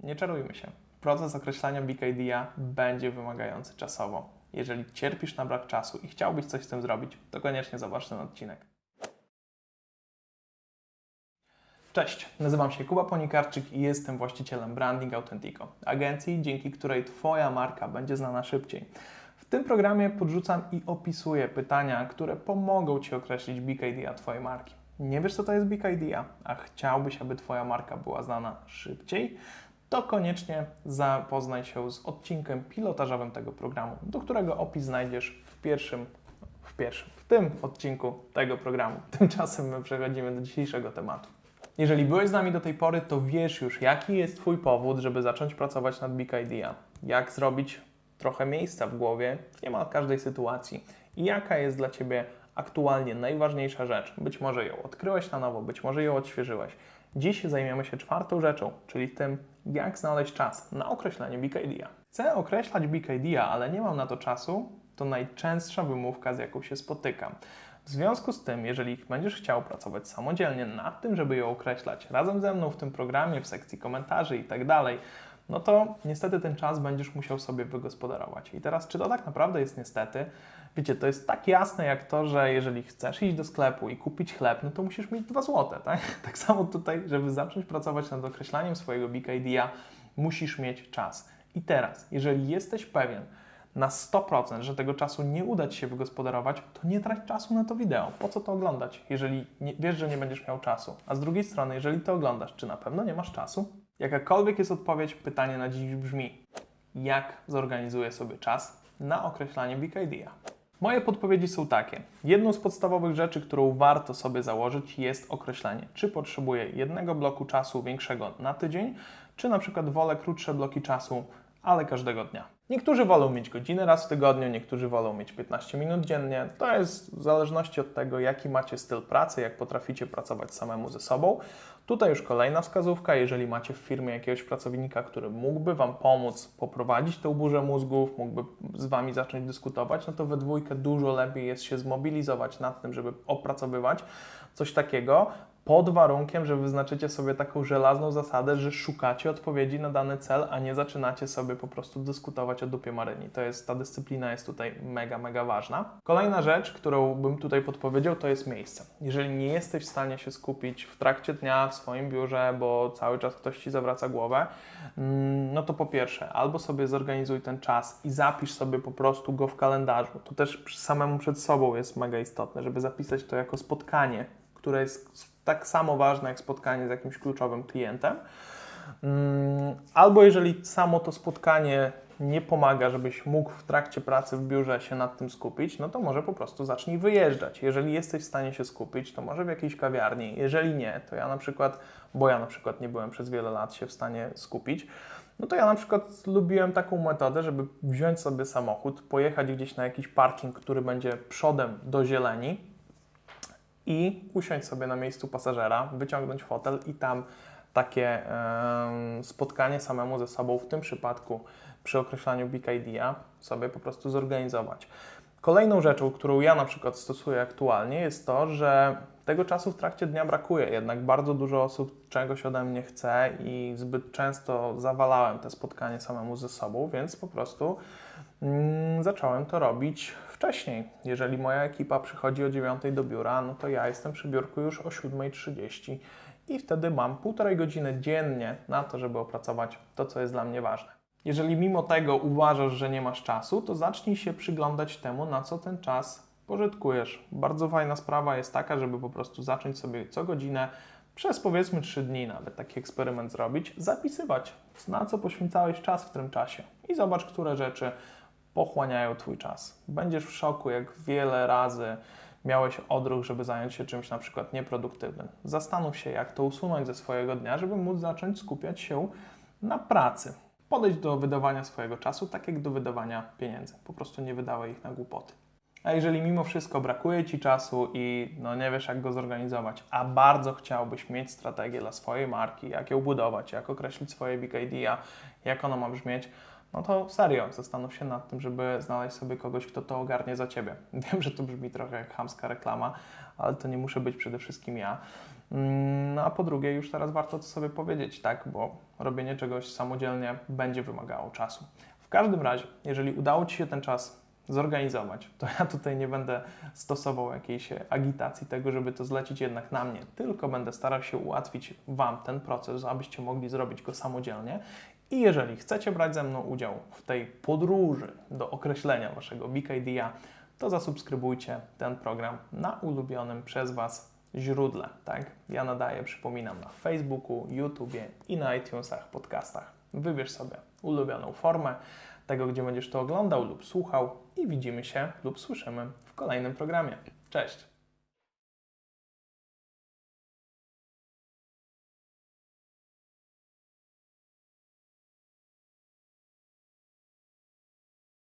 Nie czarujmy się. Proces określania Idea będzie wymagający czasowo. Jeżeli cierpisz na brak czasu i chciałbyś coś z tym zrobić, to koniecznie zobacz ten odcinek. Cześć, nazywam się Kuba Ponikarczyk i jestem właścicielem Branding Authentico, agencji, dzięki której Twoja marka będzie znana szybciej. W tym programie podrzucam i opisuję pytania, które pomogą Ci określić Big Idea Twojej marki. Nie wiesz, co to jest Big Idea, a chciałbyś, aby Twoja marka była znana szybciej? To koniecznie zapoznaj się z odcinkiem pilotażowym tego programu, do którego opis znajdziesz w pierwszym, w pierwszym, w tym odcinku tego programu. Tymczasem my przechodzimy do dzisiejszego tematu. Jeżeli byłeś z nami do tej pory, to wiesz już, jaki jest Twój powód, żeby zacząć pracować nad Big Idea. Jak zrobić trochę miejsca w głowie w niemal każdej sytuacji i jaka jest dla Ciebie aktualnie najważniejsza rzecz. Być może ją odkryłeś na nowo, być może ją odświeżyłeś. Dziś zajmiemy się czwartą rzeczą, czyli tym, jak znaleźć czas na określenie Big Idea. Chcę określać Big Idea, ale nie mam na to czasu, to najczęstsza wymówka, z jaką się spotykam. W związku z tym, jeżeli będziesz chciał pracować samodzielnie nad tym, żeby ją określać razem ze mną w tym programie, w sekcji komentarzy i tak no to niestety ten czas będziesz musiał sobie wygospodarować. I teraz, czy to tak naprawdę jest niestety? Wiecie, to jest tak jasne jak to, że jeżeli chcesz iść do sklepu i kupić chleb, no to musisz mieć 2 złote, tak? Tak samo tutaj, żeby zacząć pracować nad określaniem swojego Big Idea, musisz mieć czas. I teraz, jeżeli jesteś pewien, na 100%, że tego czasu nie uda Ci się wygospodarować, to nie trać czasu na to wideo. Po co to oglądać, jeżeli nie, wiesz, że nie będziesz miał czasu? A z drugiej strony, jeżeli to oglądasz, czy na pewno nie masz czasu? Jakakolwiek jest odpowiedź, pytanie na dziś brzmi: jak zorganizuję sobie czas na określanie Big Idea? Moje podpowiedzi są takie. Jedną z podstawowych rzeczy, którą warto sobie założyć, jest określenie, czy potrzebuję jednego bloku czasu większego na tydzień, czy na przykład wolę krótsze bloki czasu, ale każdego dnia. Niektórzy wolą mieć godzinę raz w tygodniu, niektórzy wolą mieć 15 minut dziennie. To jest w zależności od tego, jaki macie styl pracy, jak potraficie pracować samemu ze sobą. Tutaj już kolejna wskazówka, jeżeli macie w firmie jakiegoś pracownika, który mógłby Wam pomóc poprowadzić tę burzę mózgów, mógłby z Wami zacząć dyskutować, no to we dwójkę dużo lepiej jest się zmobilizować nad tym, żeby opracowywać coś takiego, pod warunkiem, że wyznaczycie sobie taką żelazną zasadę, że szukacie odpowiedzi na dany cel, a nie zaczynacie sobie po prostu dyskutować o dupie maryni. To jest, ta dyscyplina jest tutaj mega, mega ważna. Kolejna rzecz, którą bym tutaj podpowiedział, to jest miejsce. Jeżeli nie jesteś w stanie się skupić w trakcie dnia w swoim biurze, bo cały czas ktoś Ci zawraca głowę, mm, no to po pierwsze, albo sobie zorganizuj ten czas i zapisz sobie po prostu go w kalendarzu. To też samemu przed sobą jest mega istotne, żeby zapisać to jako spotkanie, które jest tak samo ważne jak spotkanie z jakimś kluczowym klientem. Mm, albo jeżeli samo to spotkanie nie pomaga, żebyś mógł w trakcie pracy w biurze się nad tym skupić, no to może po prostu zacznij wyjeżdżać. Jeżeli jesteś w stanie się skupić, to może w jakiejś kawiarni. Jeżeli nie, to ja na przykład, bo ja na przykład nie byłem przez wiele lat się w stanie skupić, no to ja na przykład lubiłem taką metodę, żeby wziąć sobie samochód, pojechać gdzieś na jakiś parking, który będzie przodem do zieleni, i usiąść sobie na miejscu pasażera, wyciągnąć fotel i tam takie spotkanie samemu ze sobą, w tym przypadku przy określaniu Big Idea, sobie po prostu zorganizować. Kolejną rzeczą, którą ja na przykład stosuję aktualnie, jest to, że tego czasu w trakcie dnia brakuje. Jednak bardzo dużo osób czegoś ode mnie chce i zbyt często zawalałem te spotkanie samemu ze sobą, więc po prostu zacząłem to robić wcześniej. Jeżeli moja ekipa przychodzi o 9 do biura, no to ja jestem przy biurku już o 7.30 i wtedy mam półtorej godziny dziennie na to, żeby opracować to, co jest dla mnie ważne. Jeżeli mimo tego uważasz, że nie masz czasu, to zacznij się przyglądać temu, na co ten czas pożytkujesz. Bardzo fajna sprawa jest taka, żeby po prostu zacząć sobie co godzinę przez powiedzmy 3 dni nawet taki eksperyment zrobić, zapisywać, na co poświęcałeś czas w tym czasie i zobacz, które rzeczy pochłaniają Twój czas. Będziesz w szoku, jak wiele razy miałeś odruch, żeby zająć się czymś na przykład nieproduktywnym. Zastanów się, jak to usunąć ze swojego dnia, żeby móc zacząć skupiać się na pracy. Podejdź do wydawania swojego czasu tak jak do wydawania pieniędzy. Po prostu nie wydawaj ich na głupoty. A jeżeli mimo wszystko brakuje Ci czasu i no nie wiesz, jak go zorganizować, a bardzo chciałbyś mieć strategię dla swojej marki, jak ją budować, jak określić swoje big idea, jak ona ma brzmieć, no to serio, zastanów się nad tym, żeby znaleźć sobie kogoś, kto to ogarnie za Ciebie. Wiem, że to brzmi trochę jak chamska reklama, ale to nie muszę być przede wszystkim ja. Mm, No a po drugie, już teraz warto to sobie powiedzieć, tak, bo robienie czegoś samodzielnie będzie wymagało czasu. W każdym razie, jeżeli udało Ci się ten czas zorganizować, to ja tutaj nie będę stosował jakiejś agitacji tego, żeby to zlecić jednak na mnie, tylko będę starał się ułatwić Wam ten proces, abyście mogli zrobić go samodzielnie. I jeżeli chcecie brać ze mną udział w tej podróży do określenia Waszego Big Idea, to zasubskrybujcie ten program na ulubionym przez Was źródle. Tak? Ja nadaję, przypominam, na Facebooku, YouTubie i na iTunesach, podcastach. Wybierz sobie ulubioną formę tego, gdzie będziesz to oglądał lub słuchał i widzimy się lub słyszymy w kolejnym programie. Cześć!